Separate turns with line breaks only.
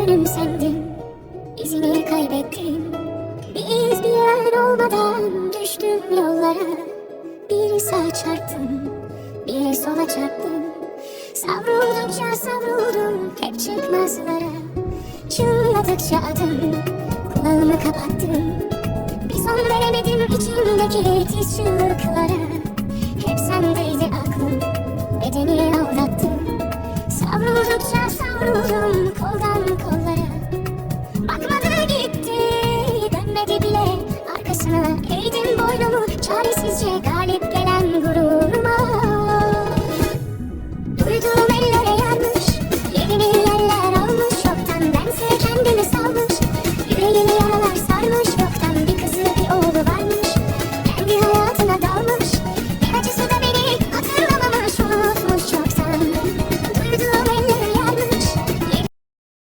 yönüm sendin İzini kaybettim. Bir iz bir yön olmadan Düştüm yollara. Bir sağa çarptım Bir sola çarptım. Savruldukça savruldum Hep çıkmazlara. Çınladıkça adım Kulağımı kapattım. Bir son veremedim içimdeki tiz çığlıklara Sessizce galip gelen gururuma. Duyduğum ellere yanmış Yerini eller almış. Yoktan bense kendimi salmış